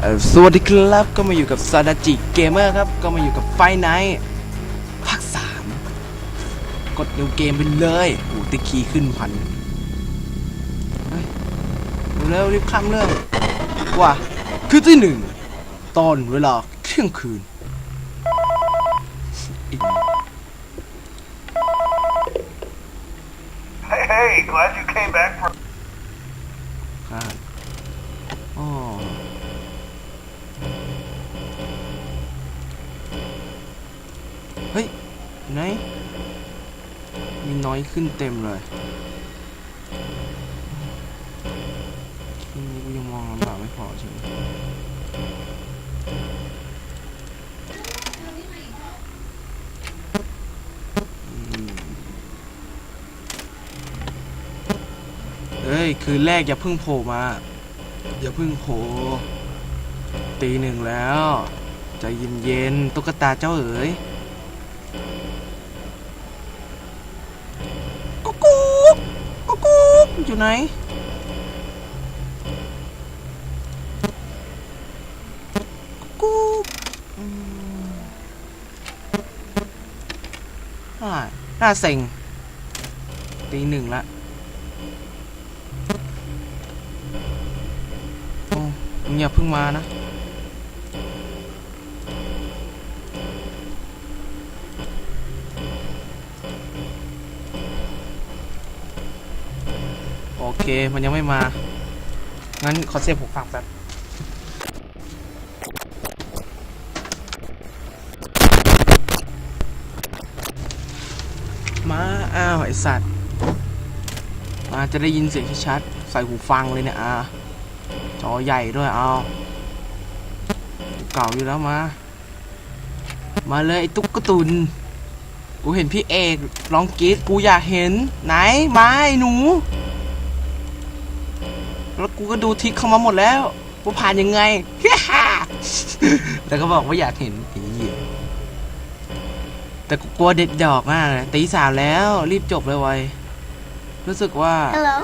เอ่อสวัสดีครับก็มาอยู่กับซาดาจิเกมเมอร์ครับ ก็มาอยู่กับไฟไนท์ภาคสามกดนิวเกมไปเลยโอ้ติคีย์ขึ้นพันเฮ้ยเร็วรีบข้ามเรื่องว่าคือที่หนึ่งตอนเวลาเที่ยงคืนอีก Hey, hey, glad you came back from. ข้ามอ๋อเฮ้ย ไหน มีน้อยขึ้นเต็มเลยทีนี้กูยังมองลำบากไม่พอใช่ไหมเฮ้ย คืนแรกอย่าเพิ่งโผล่มา อย่าเพิ่งโผล่ตีหนึ่งแล้ว ใจเย็นๆตุ๊กตาเจ้าเอ๋ย อยู่ไหน กูอ่าน่าเซ็งตีหนึ่งละโอ้มึงอย่าเพิ่งมานะ เค มันยังไม่มา งั้นขอเสียบหูฟังแป๊บมา อ้าว ไอสัตว์ มาจะได้ยินเสียงชัดๆใส่หูฟังเลยเนี่ยอ่าจอใหญ่ด้วยเอาเก่าอยู่แล้วมา มาเลยไอ้ตุ๊กตุนกูเห็นพี่เอกร้องกรีดกูอยากเห็น ไหนมาไอ้หนู แล้วกูก็ดูทิกเข้ามาหมดแล้วว่าผ่านยังไง แล้วก็บอกว่าอยากเห็นไอ้เหี้ยแต่กูกลัวเด็ดดอกมากเลยตีสามแล้วรีบจบเลยไวยรู้สึกว่า Hello.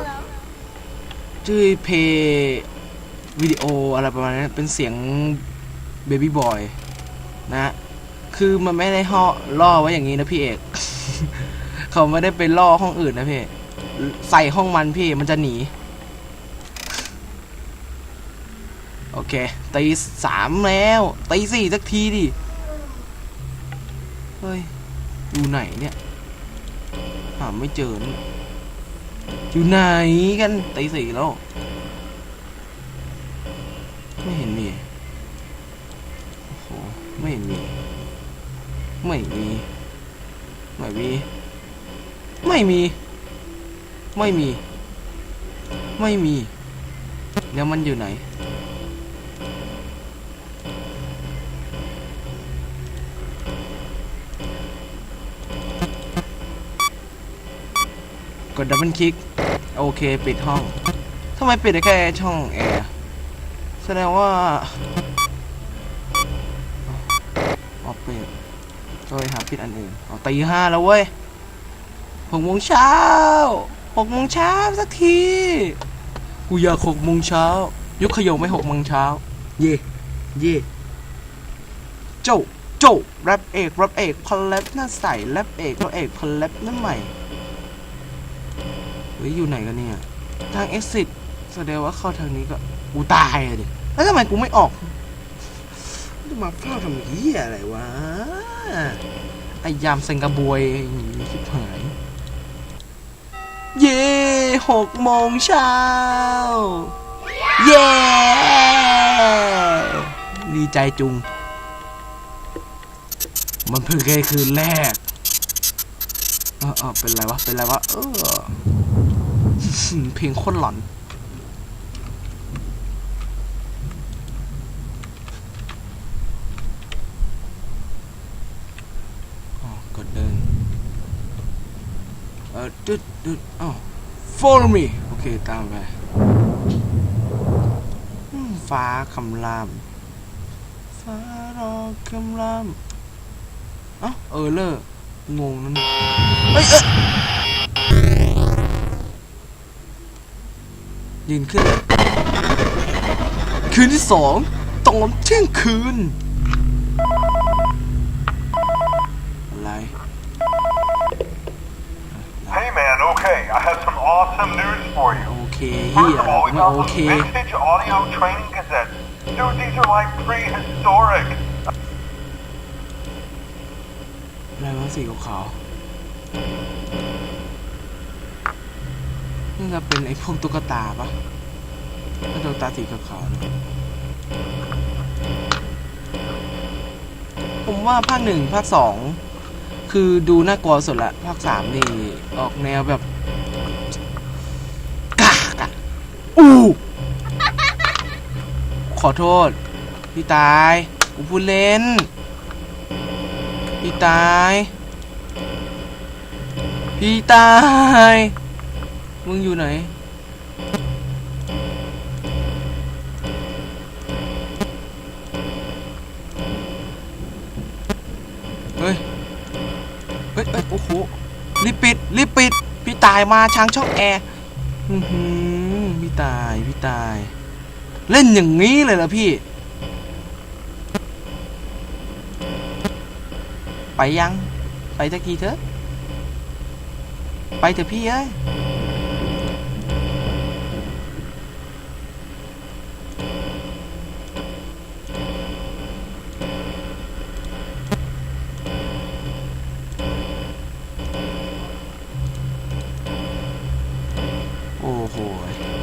ชื่อเพย์วิดีโออะไรประมาณนั้นเป็นเสียงเบบี้บอยนะ คือมันไม่ได้ห่อล่อไว้อย่างนี้นะพี่เอก เขาไม่ได้ไปล่อห้องอื่นนะพี่ ใส่ห้องมันพี่มันจะหนี โอเคตีสามแล้วตีสี่สักทีดิ เฮ้ย อยู่ไหนเนี่ยหาไม่เจอเนี่ยอยู่ไหนกันตีสี่แล้ว ไม่เห็นมีโอ้โหไม่เห็นมี ไม่มี ไม่มี ไม่มี ไม่มี ไม่มี แล้วมันอยู่ไหน กดดับเบิลคลิก โอเค ปิดห้องทำไมปิดได้แค่ช่องแอร์ แสดงว่าออกปิดก็ไปหาปิดอันอื่นเอาตีห้าแล้วเว้ยหกโมงเช้าหกโมงเช้าสักที กูอยากหกโมงเช้า ยุคขยงไม่หกโมงเช้า เย่เย่โจโจแรปเอกแรปเอกพอลแลบหน้าใสแรปเอกแรปเอกพอลแลบหน้าใหม่ ฮ้ยอยู่ไหนกันเนี่ย ทาง exit แสดงว่าเข้าทางนี้ก็กูตายอะดิแล้วทำไมกูไม่ออกจะมาเฝ้าทำเหี้ยอะไรวะไอยามเซงกระบวยชิบหาย เย่หกโมงเช้า เย่ดีใจจุง มันเพิ่งแค่คืนแรกเออเป็นไรวะ เป็นไรวะ เออ เพลงโคตรหลอน อ๋อกดเดิน เออดึดดึดอ๋อ follow me โอเค ตามไปฟ้าคำราม ฟ้ารอคำราม เอ้าเออเลอร์งงนั่นเฮ้ยเอ้ย ยืนขึ้น คืนที่สองตอนเที่ยงคืน อะไร Hey man, okay, I have some awesome news for you. โอเคเฮีย First of all, we ไม่ got โอ some เค vintage audio training cassettes. Dude, these are like prehistoric. อะไรวะสีขาวๆ นี่จะเป็นไอ้พวกตุ๊กตาปะตุ๊กตาสีขาวๆผมว่าภาคหนึ่งภาคสองคือดูน่ากลัวสุดละ ภาคสามนี่ออกแนวแบบกากอะอู้ขอโทษ พี่ตายกูพูดเล่น พี่ตาย พี่ตาย มึงอยู่ไหน เฮ้ย เฮ้ยเฮ้ยโอ้โหรีบปิดรีบปิด พี่ตายมาช้างช่องแอร์อือหือพี่ตาย พี่ตาย เล่นอย่างนี้เลยเหรอพี่ ไปยัง ไปสักทีเถอะ ไปเถอะพี่เอ้ย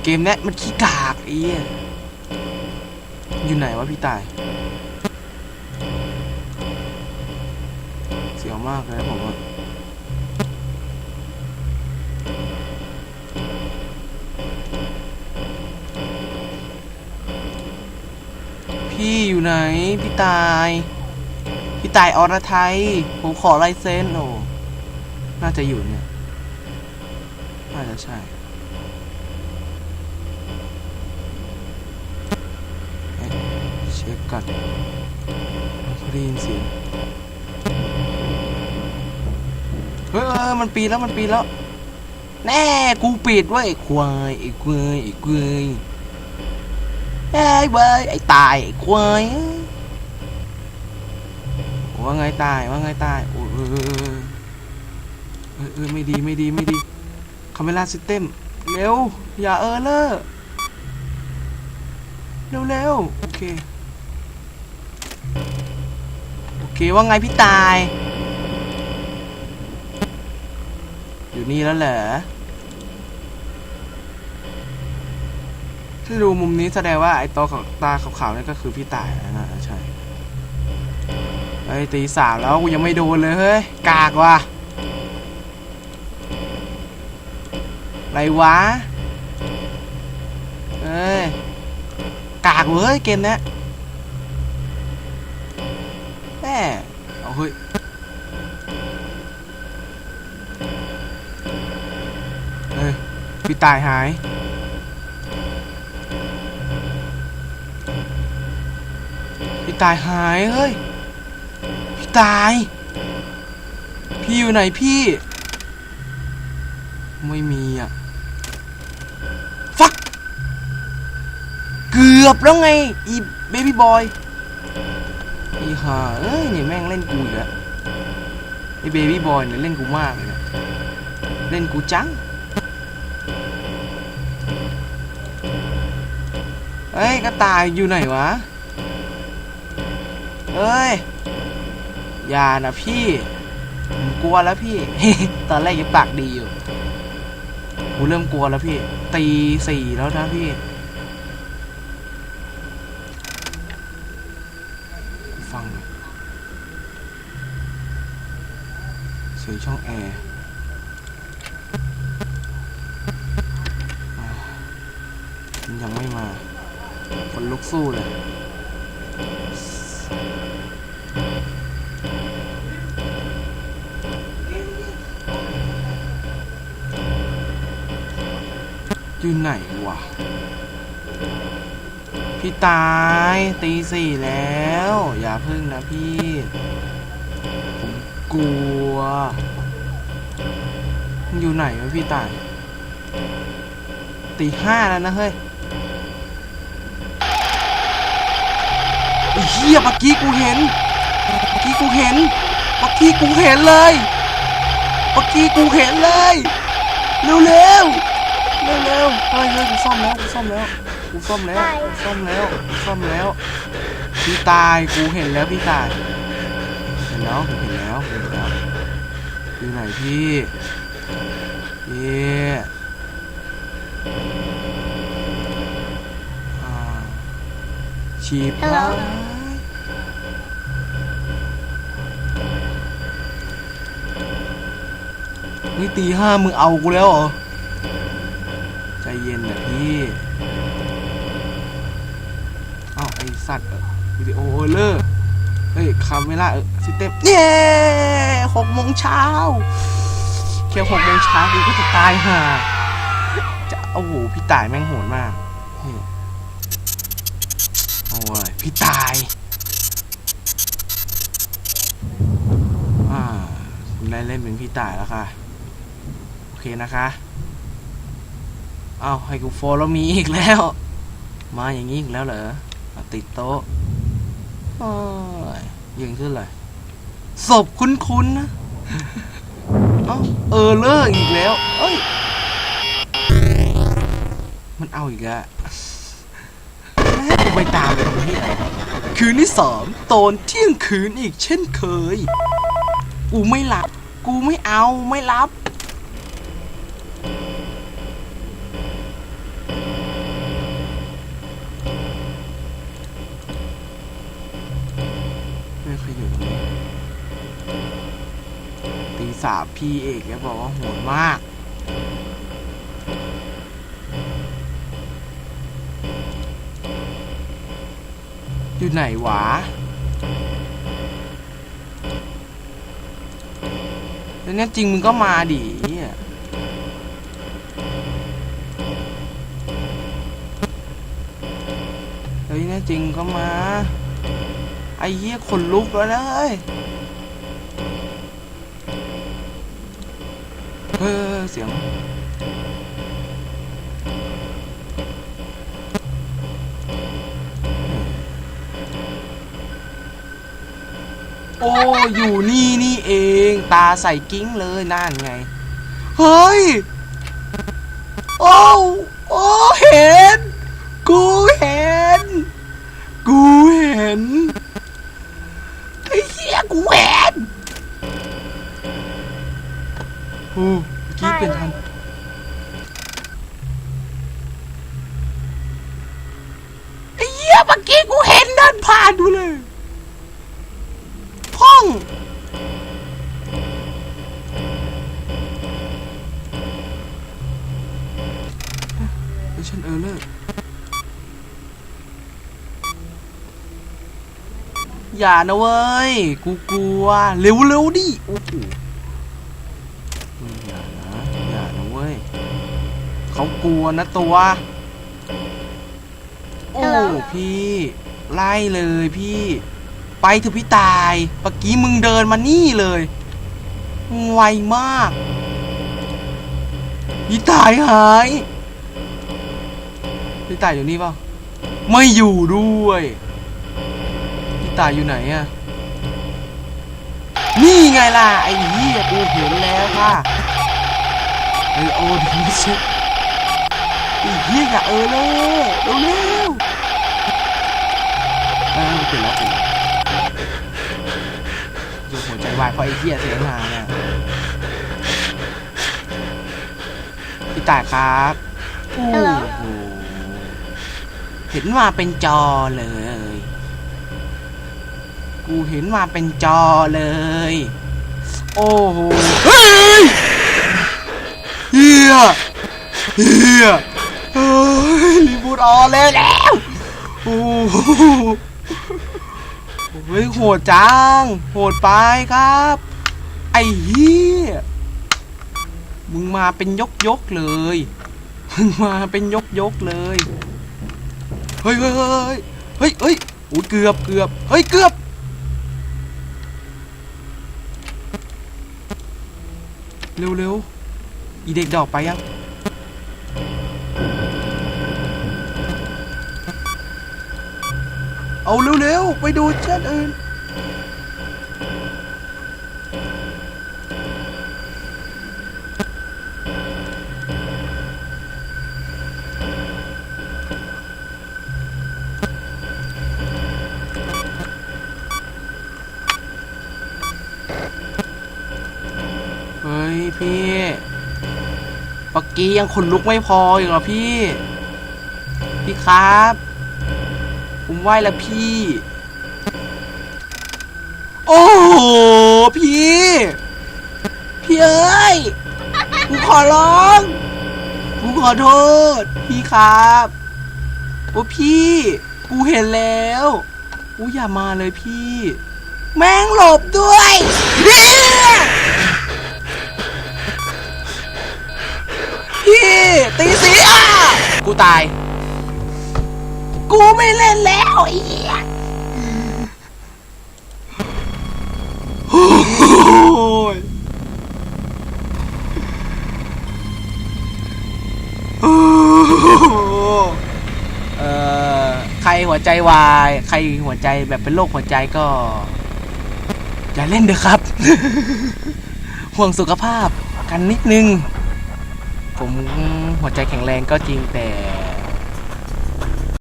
เกมเนี้ยมันขี้กากไอ้เหี้ยอยู่ไหนวะพี่ตาย เสียวมากเลยผมว่าพี่อยู่ไหน พี่ตาย พี่ตายอรไทย ผมขอลายเซ็นโอ้น่าจะอยู่เนี่ย น่าจะใช่เอ๊ะ เช็คก่อนได้ยินเสียงเฮ้ยเออมันปีนแล้วมันปีนแล้ว แน่กูปิดเว้ยไอ้ควายไอ้ควายไอ้ควายไอ้เว้ยไอ้ตายไอ้ควายว่าไงตายว่าไงตายโอ้ยเออเออเออเออไม่ดีไม่ดีไม่ดีคาเมล่าซิสเต็มเร็ว อย่าเออเลอร์เร็วเร็วโอเค โอ เคว่าไงพี่ตาย อยู่นี่แล้วเหรอถ้าดูมุมนี้แสดงว่าไอ้ตัวของตาขาวๆนี่ก็คือพี่ตายนะใช่เฮ้ยตีสามแล้วกูยังไม่โดนเลยเฮ้ยกากว่ะไรวะเอ้ยกากเว้ยเกมเนี้ย เอาเฮ้ยเฮ้ยพี่ตายหายพี่ตายหายเฮ้ยพี่ตาย พี่อยู่ไหนพี่ ไม่มีอะฟักเกือบแล้วไงอีเบบี้บอย อีห่าเอ้ยเนี่ยแม่งเล่นกูอีกแล้วไอเบบี้บอยเนี่ยเล่นกูมากเลยนะเล่นกูจังเฮ้ยกระต่ายอยู่ไหนวะเฮ้ยอย่านะพี่ผมกลัวแล้วพี่ ตอนแรกยังปากดีอยู่กูเริ่มกลัวแล้วพี่ ตีสี่แล้วนะพี่ ฟังเสียงช่องแอร์มันยังไม่มาคนลุกสู้เลยอยู่ไหนวะพี่ตายตีสี่แล้ว พึ่งนะพี่ ผมกลัว อยู่ไหนวะพี่ตายตีห้าแล้วนะเฮ้ยเหี้ยเมื่อกี้กูเห็นเมื่อกี้กูเห็นเมื่อกี้กูเห็นเลยเมื่อกี้กูเห็นเลย เร็วเร็วเร็วเร็วเฮ้ยเฮ้ยกูซ่อมแล้วกูซ่อมแล้วกูซ่อมแล้วกูซ่อมแล้วกูซ่อมแล้ว พี่ตายกูเห็นแล้วพี่ตายเห็นแล้วกูเห็นแล้วเห็นแล้วอยู่ไหนพี่พี่อ่าชีพ Hello นี่ตีห้ามึงเอากูแล้วเหรอ ใจเย็นนะพี่เอ้าไอสัตว์ วิดีโอเอเลอร์เฮ้ยคาเมล่าเออซิสเต็มเย้หกโมงเช้าแค่หกโมงเช้ากูก็จะตายห่าจะโอ้โหพี่ตายแม่งโหดมากโอ้ยพี่ตายอ่าได้เล่นเป็นพี่ตายแล้วค่ะโอเคนะคะเอาให้กูโฟลแล้วมีอีกแล้ว มาอย่างนี้อีกแล้วเหรอติดโต๊ะ โอ้ยยิงขึ้นเลยศพคุ้นๆนะ เอ้าเออเลอร์อีกแล้ว เอ้ย มันเอาอีกแล้วแม่กูไปตามไปตรงนี้อะไรคืนที่สามตอนเที่ยงคืนอีกเช่นเคย กูไม่หลับ กูไม่เอาไม่รับ ไม่เคยอยู่ตรงนี้ตี สามพี่เอกแกบอกว่าโหดมาก อยู่ไหนวะแล้วเนี่ยจริงมึงก็มาดิเฮ้ยเนี่ยจริงก็มา ไอ้เหี้ยขนลุกแล้วนะเฮ้ย เฮ้ยเสียง โอ้ อยู่นี่นี่เอง ตาใส่กิ้งเลยนั่นไง เฮ้ย โอ้โอ้เห็น กูเห็น กูเห็นไอ้เหี้ยกูเห็นโอ้เมื่อ ลี่ยนทันไอ้เหี้ยเมื่อกี้กูเห็นเดินผ่านดูเลยพ่องเฮ้ยฉันเออเลอร์อย่านะเว้ย กูกลัว เร็วๆดิโอ้ เขากลัวนะตัวโอ้ Hello พี่ไล่เลยพี่ ไปเถอะพี่ตายเมื่อกี้มึงเดินมานี่เลยมึงไวมากพี่ตายหายพี่ตายอยู่นี่เปล่าไม่อยู่ด้วยพี่ตายอยู่ไหนอะนี่ไงล่ะไอ้เหี้ยกูเห็นแล้วค่ะไอโอดีเชไอ้เหี้ยอย่าเออเลยเร็วเร็วๆเออเปลี่ยนแล้วเปลี่ยนแล้วดูหัวใจวายเพราะไอ้เหี้ยเสียงหาเนี่ยพี่ตายครับโอ้ Hello โหเห็นมาเป็นจอเลย กูเห็นมาเป็นจอเลย โอ้โหเฮ้ยเฮียเฮียเฮ้ย รีบูทออนเลยแล้วโอ้โหเฮ้ยโหดจัง โหดไปครับ ไอ้เหี้ยมึงมาเป็นยกยกเลย มึงมาเป็นยกยกเลย เฮ้ยเฮ้ยเฮ้ยเฮ้ยเฮ้ยโอ้ยเกือบเกือบเฮ้ยเกือบเร็วเร็วอีเด็กดอกไปยัง เอาเร็วๆ ไปดูเชั้นอื่น เฮ้ยพี่เมื่อกี้ยังขนลุกไม่พออีกเหรอพี่ พี่ครับ ผมไหวแล้วพี่ โอ้โหพี่ พี่เอ้ยกูขอร้องกูขอโทษ พี่ครับ โอ้พี่ กูเห็นแล้วกูอย่ามาเลยพี่ แม่งหลบด้วยพี่พี่ตีสีอะกูตาย กูไม่เล่นแล้วไอ้เหี้ยโอ้ยเอ่อใครหัวใจวาย ใครหัวใจแบบเป็นโรคหัวใจก็ อย่าเล่นเด้อครับ ห่วงสุขภาพกันนิดนึง ผมหัวใจแข็งแรงก็จริงแต่